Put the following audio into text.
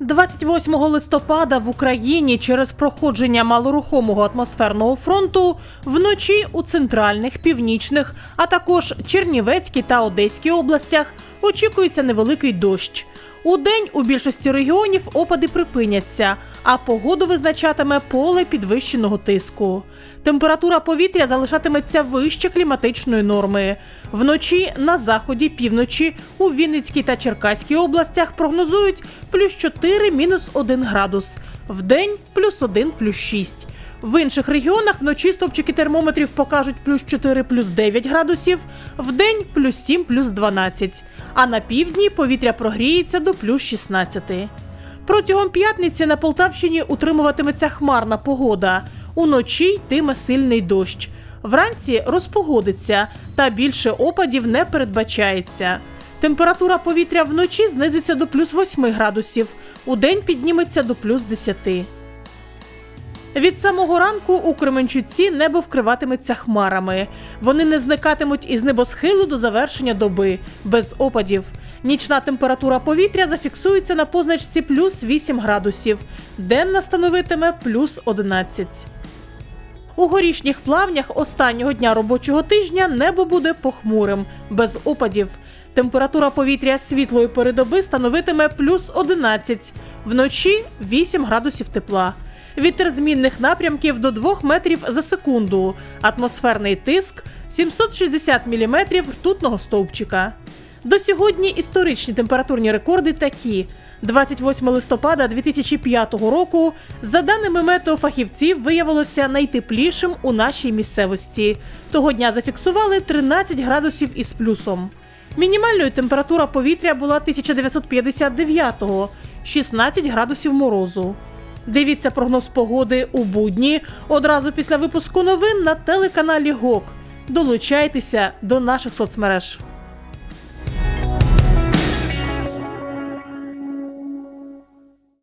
28 листопада в Україні через проходження малорухомого атмосферного фронту вночі у центральних, північних, а також Чернівецькій та Одеській областях очікується невеликий дощ. У день у більшості регіонів опади припиняться, а погоду визначатиме поле підвищеного тиску. Температура повітря залишатиметься вище кліматичної норми. Вночі на заході, півночі, у Вінницькій та Черкаській областях прогнозують плюс 4, мінус 1 градус. Вдень плюс 1, плюс 6. В інших регіонах вночі стопчики термометрів покажуть плюс 4, плюс 9 градусів, вдень плюс 7, плюс 12. А на півдні повітря прогріється до плюс 16. Протягом п'ятниці на Полтавщині утримуватиметься хмарна погода. Уночі йтиме сильний дощ. Вранці розпогодиться, та більше опадів не передбачається. Температура повітря вночі знизиться до плюс 8 градусів, удень підніметься до плюс 10. Від самого ранку у Кременчуці небо вкриватиметься хмарами. Вони не зникатимуть із небосхилу до завершення доби, без опадів. Нічна температура повітря зафіксується на позначці плюс 8 градусів, денна становитиме плюс 11. У горішніх плавнях останнього дня робочого тижня небо буде похмурим, без опадів. Температура повітря світлої передоби становитиме плюс 11, вночі 8 градусів тепла. Вітер змінних напрямків до 2 метрів за секунду. Атмосферний тиск 760 мм ртутного стовпчика. До сьогодні історичні температурні рекорди такі. 28 листопада 2005 року, за даними метеофахівців, виявилося найтеплішим у нашій місцевості. Того дня зафіксували 13 градусів із плюсом. Мінімальною температура повітря була 1959-го – 16 градусів морозу. Дивіться прогноз погоди у будні одразу після випуску новин на телеканалі ГОК. Долучайтеся до наших соцмереж.